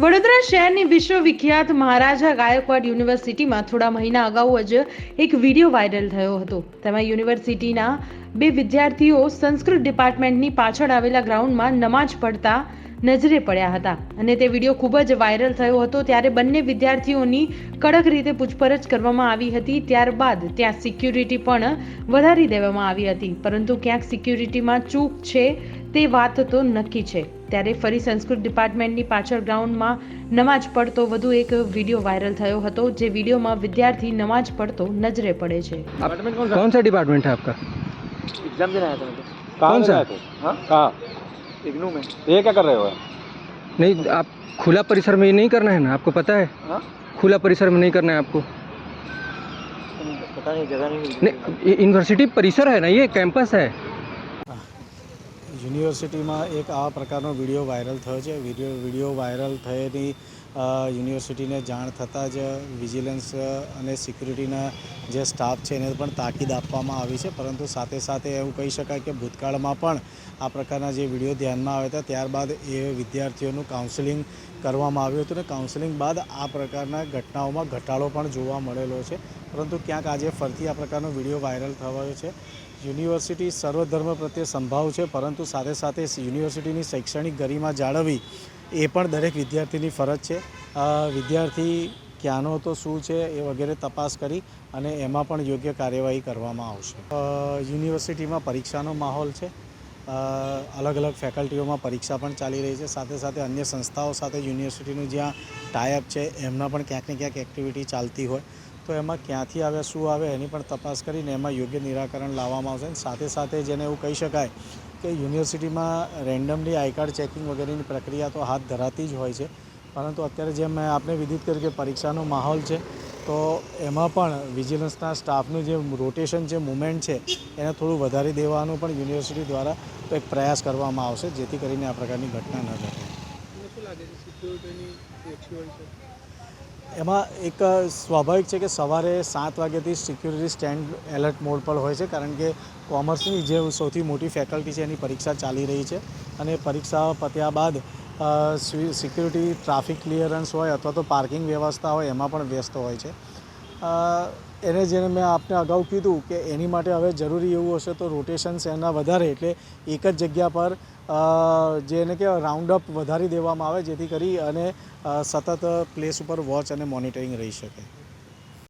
વડોદરા શહેરની વિશ્વવિખ્યાત મહારાજા ગાયકવાડ યુનિવર્સિટીમાં થોડા મહિના અગાઉ જ એક વીડિયો વાયરલ થયો હતો. તેમાં યુનિવર્સિટીના બે વિદ્યાર્થીઓ સંસ્કૃત ડિપાર્ટમેન્ટની પાછળ આવેલા ગ્રાઉન્ડમાં નમાજ પઢતા નજરે પડ્યા હતા અને તે વીડિયો ખૂબ જ વાયરલ થયો હતો ત્યારે બંને વિદ્યાર્થીઓની કડક રીતે પૂછપરછ કરવામાં આવી હતી. ત્યારબાદ ત્યાં સિક્યુરિટી પણ વધારી દેવામાં આવી હતી. પરંતુ ક્યાંક સિક્યુરિટીમાં ચૂક છે તે વાત તો નક્કી છે. ત્યારે ફરી સંસ્કૃત ડિપાર્ટમેન્ટની પાછળ ગ્રાઉન્ડમાં નમાજ પડતો વધુ એક વિડીયો વાયરલ થયો હતો જે વિડીયોમાં વિદ્યાર્થી નમાજ પડતો નજરે પડે છે डिपार्टमेंट कौन सा कौन सा डिपार्टमेंट है आपका एग्जाम देने आया था मैं तो कौन कौन सा? सा थे हाँ कहाँ इग्नू में ये क्या कर रहे हो नहीं आप खुला परिसर में ये नहीं करना है ना आपको पता है हाँ खुला परिसर में नहीं करना है आपको पता नहीं जगह नहीं मिल नहीं ये यूनिवर्सिटी परिसर है ना ये कैंपस है યુનિવર્સિટીમાં એક આ પ્રકારનો વીડિયો વાયરલ થયો છે. વીડિયો વીડિયો વાયરલ થયેલી યુનિવર્સિટીને જાણ થતાં જ વિજિલન્સ અને સિક્યુરિટીના જે સ્ટાફ છે એને પણ તાકીદ આપવામાં આવી છે. પરંતુ સાથે સાથે એવું કહી શકાય કે ભૂતકાળમાં પણ આ પ્રકારના જે વીડિયો ધ્યાનમાં આવ્યા હતા ત્યારબાદ એ વિદ્યાર્થીઓનું કાઉન્સેલિંગ કરવામાં આવ્યું હતું અને કાઉન્સેલિંગ બાદ આ પ્રકારના ઘટનાઓમાં ઘટાડો પણ જોવા મળેલો છે. પરંતુ ક્યાંક આજે ફરીથી આ પ્રકારનો વીડિયો વાયરલ થયો છે. યુનિવર્સિટી સર્વધર્મ પ્રત્યે સંભાવ છે, પરંતુ સાથે સાથે યુનિવર્સિટીની શૈક્ષણિક ગરિમા જાળવવી એ પણ દરેક વિદ્યાર્થીની ફરજ છે. વિદ્યાર્થી ક્યાંનો તો શું છે એ વગેરે તપાસ કરી અને એમાં પણ યોગ્ય કાર્યવાહી કરવામાં આવશે. યુનિવર્સિટીમાં પરીક્ષાનો માહોલ છે. અલગ અલગ ફેકલ્ટીઓમાં પરીક્ષા પણ ચાલી રહી છે. સાથે સાથે અન્ય સંસ્થાઓ સાથે યુનિવર્સિટીનું જ્યાં ટાઈઅપ છે, એમના પણ ક્યાંક ને ક્યાંક એક્ટિવિટી ચાલતી હોય. તો એમાં ક્યાંથી આવે શું આવે એની પણ તપાસ કરીને એમાં યોગ્ય નિરાકરણ લાવવામાં આવશે. અને સાથે સાથે જેને એવું કહી શકાય કે યુનિવર્સિટીમાં રેન્ડમલી આઈ કાર્ડ ચેકિંગ વગેરેની પ્રક્રિયા તો હાથ ધરાતી જ હોય છે. પરંતુ અત્યારે જેમ મેં આપને વિદિત કર્યું કે પરીક્ષાનો માહોલ છે, તો એમાં પણ વિજિલન્સના સ્ટાફનું જે રોટેશન છે, મુવમેન્ટ છે, એને થોડું વધારી દેવાનું પણ યુનિવર્સિટી દ્વારા એક પ્રયાસ કરવામાં આવશે, જેથી કરીને આ પ્રકારની ઘટના ન ઘટે. એમાં એક સ્વાભાવિક છે કે સવારે સાત વાગ્યાથી સિક્યુરિટી સ્ટેન્ડ એલર્ટ મોડ પર હોય છે, કારણ કે કોમર્સની જે સૌથી મોટી ફેકલ્ટી છે એની પરીક્ષા ચાલી રહી છે. અને પરીક્ષા પત્યા બાદ સિક્યુરિટી ટ્રાફિક ક્લિયરન્સ હોય અથવા તો પાર્કિંગ વ્યવસ્થા હોય, એમાં પણ વ્યસ્ત હોય છે. એને જેને મેં આપને અગાઉ કીધું કે એની માટે હવે જરૂરી એવું હશે તો રોટેશન્સ એના વધારે એટલે એક જ જગ્યા પર જેને કે રાઉન્ડ અપ વધારી દેવામાં આવે જેથી કરી અને સતત પ્લેસ ઉપર વોચ અને મોનિટરિંગ રહી શકે.